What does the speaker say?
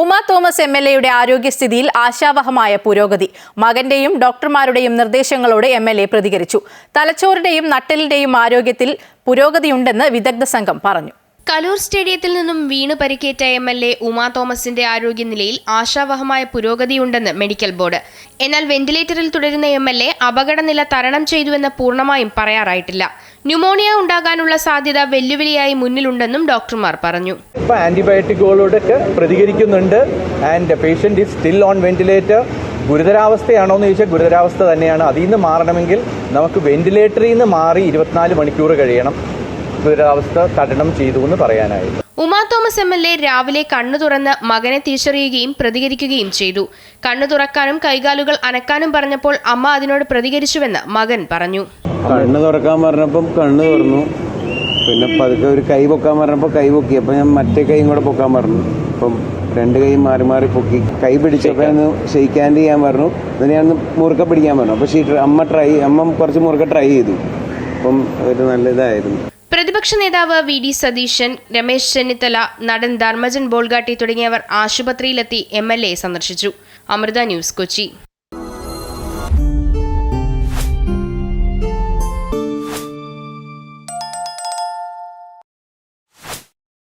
Uma Thomas M L എയുടെ ആരോഗ്യസ്ഥിതിയിൽ ആശാവഹമായ പുരോഗതി. മകന്റെയും ഡോക്ടർമാരുടെയും നിർദ്ദേശങ്ങളോട് എം എൽ എ പ്രതികരിച്ചു. തലച്ചോറിന്റെയും നട്ടലിന്റെയും ആരോഗ്യത്തിൽ പുരോഗതിയുണ്ടെന്ന് വിദഗ്ധ സംഘം പറഞ്ഞു. കലൂർ സ്റ്റേഡിയത്തിൽ നിന്നും വീണ് പരിക്കേറ്റ എം എൽ എ ഉമാ തോമസിന്റെ ആരോഗ്യനിലയിൽ ആശാവഹമായ പുരോഗതിയുണ്ടെന്ന് മെഡിക്കൽ ബോർഡ്. എന്നാൽ വെന്റിലേറ്ററിൽ തുടരുന്ന എം എൽ എ അപകടനില തരണം ചെയ്തുവെന്ന് പൂർണമായും പറയാറായിട്ടില്ല. ന്യൂമോണിയ ഉണ്ടാകാനുള്ള സാധ്യത വെല്ലുവിളിയായി മുന്നിലുണ്ടെന്നും ഡോക്ടർമാർ പറഞ്ഞു. ഇപ്പോൾ ആന്റിബയോട്ടിക്കുകളോടൊക്കെ പ്രതികരിക്കുന്നുണ്ട്. And patient is still on ventilator ഗുരുതരാവസ്ഥയാണോ എന്ന് ചോദിച്ചാൽ ഗുരുതരാവസ്ഥ തന്നെയാണ്. അതിൽ നിന്ന് മാറണമെങ്കിൽ നമുക്ക് വെന്റിലേറ്ററിൽ നിന്ന് മാറി ഇരുപത്തിനാല് മണിക്കൂർ കഴിയണം. ഗുരുതരാവസ്ഥ തടണം ചെയ്തു എന്ന് പറയാനായി. Uma Thomas M L A രാവിലെ കണ്ണു തുറന്ന് മകനെ തിരിച്ചറിയുകയും പ്രതികരിക്കുകയും ചെയ്തു. കണ്ണു തുറക്കാനും കൈകാലുകൾ അനക്കാനും പറഞ്ഞപ്പോൾ അമ്മ അതിനോട് പ്രതികരിച്ചുവെന്ന് മകൻ പറഞ്ഞു. കണ്ണു തുറക്കാൻ പറഞ്ഞപ്പം കണ്ണു തുറന്നു. പിന്നെ പതുക്കെ ഒരു കൈ പൊക്കാൻ പറഞ്ഞപ്പോൾ കൈ പൊക്കി. അപ്പം ഞാൻ മറ്റേ കൈയും കൂടെ പൊക്കാൻ പറഞ്ഞു. അപ്പം രണ്ട് കൈ മാറി മാറി പൊക്കി. കൈ പിടിച്ചപ്പോൾ ഒന്ന് ഷെയ്ക്ക് ഹാൻഡ് ചെയ്യാൻ പറഞ്ഞു. എന്നിട്ട് ഞാൻ ഒന്ന് മുറുക്കെ പിടിക്കാൻ പറഞ്ഞു. അപ്പോൾ ഷീ അമ്മ ട്രൈ അമ്മ കുറച്ച് മുറുക്ക ട്രൈ ചെയ്തു. അപ്പം അതൊരു നല്ല ഇതായിരുന്നു. പ്രതിപക്ഷ നേതാവ് വി ഡി സതീശൻ രമേശ് ചെന്നിത്തല നടൻ ധർമ്മജൻ ബോൾഗാട്ടി തുടങ്ങിയവർ ആശുപത്രിയിലെത്തി എം എൽ എ സന്ദർശിച്ചു. അമൃത ന്യൂസ് കൊച്ചി.